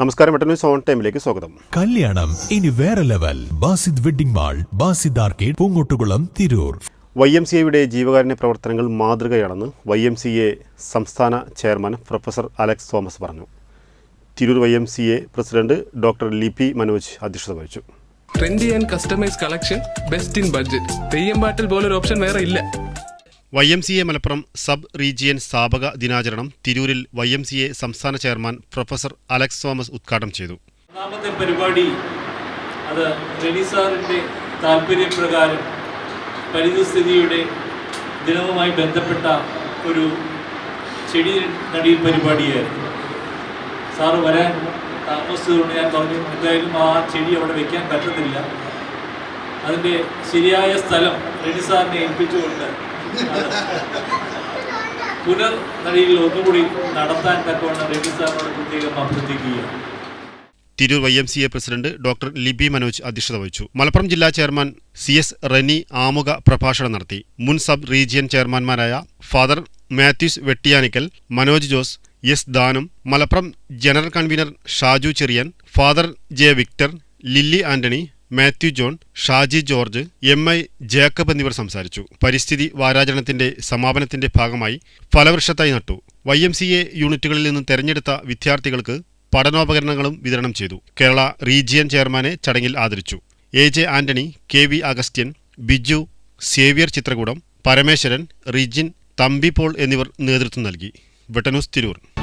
നമസ്കാരം വെട്ട news on ടൈമിലേക്ക് സ്വാഗതം. കല്യാണം ഇനി വേറെ level. Basid wedding mall Basid arcade Poongottukulam Tirur. Y M C എയുടെ ജീവകാരുണ്യ പ്രവർത്തനങ്ങൾ മാതൃകയാണെന്ന് വൈ എം സി എ സംസ്ഥാന ചെയർമാൻ പ്രൊഫസർ അലക്സ് തോമസ് പറഞ്ഞു. Tirur Y M C A president doctor Lipi Manoj അധ്യക്ഷത വഹിച്ചു. Trendy and customise collection best in budget Theyyam പാട്ടിൽ പോലൊരു ഓപ്ഷൻ വേറെ ഇല്ല. Y M C A Malappuram sub region സ്ഥാപക ദിനാചരണം തിരൂരിൽ വൈ എം സി എ സംസ്ഥാന ചെയർമാൻ പ്രൊഫസർ അലക്സ് തോമസ് ഉദ്ഘാടനം ചെയ്തു. ഒന്നാമത്തെ പരിപാടി അത് രവി സാറിന്റെ താല്പര്യപ്രകാരം പരിതസ്ഥിതിയുടെ ദിനവുമായി ബന്ധപ്പെട്ട ഒരു ചെടി നടീൽ പരിപാടിയായിരുന്നു. സാറ് വരാൻ താമസിച്ചതുകൊണ്ട് ഞാൻ പറഞ്ഞു എന്തായാലും ആ ചെടി അവിടെ വെക്കാൻ പറ്റത്തില്ല. അതിന്റെ ശരിയായ സ്ഥലം റെഡി സാറിനെ ഏൽപ്പിച്ചുകൊണ്ട് പുനർ നടിയിൽ ഒന്നുകൂടി നടത്താൻ തക്കവണ്ണം രവി സാറിനോട് പ്രത്യേകം അഭ്യർത്ഥിക്കുകയാണ്. Tirur Y M C A president doctor Libi Manoj അധ്യക്ഷത വഹിച്ചു. മലപ്പുറം ജില്ലാ ചെയർമാൻ സി എസ് റെനി ആമുഖ പ്രഭാഷണം നടത്തി. മുൻ sub region ചെയർമാൻമാരായ father Mathews Vettiyanickal Manoj Jose S Danam Malappuram general convener Shaju Cherian father J Victor Lilly Antony Mathew John Shaji George M I Jacob എന്നിവർ സംസാരിച്ചു. പരിസ്ഥിതി വാരാചരണത്തിന്റെ സമാപനത്തിന്റെ ഭാഗമായി ഫലവൃക്ഷത്തായി നട്ടു. വൈ എം സി എ യൂണിറ്റുകളിൽ നിന്നും തെരഞ്ഞെടുത്ത വിദ്യാർത്ഥികൾക്ക് പഠനോപകരണങ്ങളും വിതരണം ചെയ്തു. കേരള റീജിയൻ ചെയർമാനെ ചടങ്ങിൽ ആദരിച്ചു. A J Antony K V Augustine Biju Xavier Chithrakoodam Parameswaran Rijin Thampi Paul എന്നിവർ നേതൃത്വം നൽകി. വെട്ടന്യൂസ് തിരൂർ.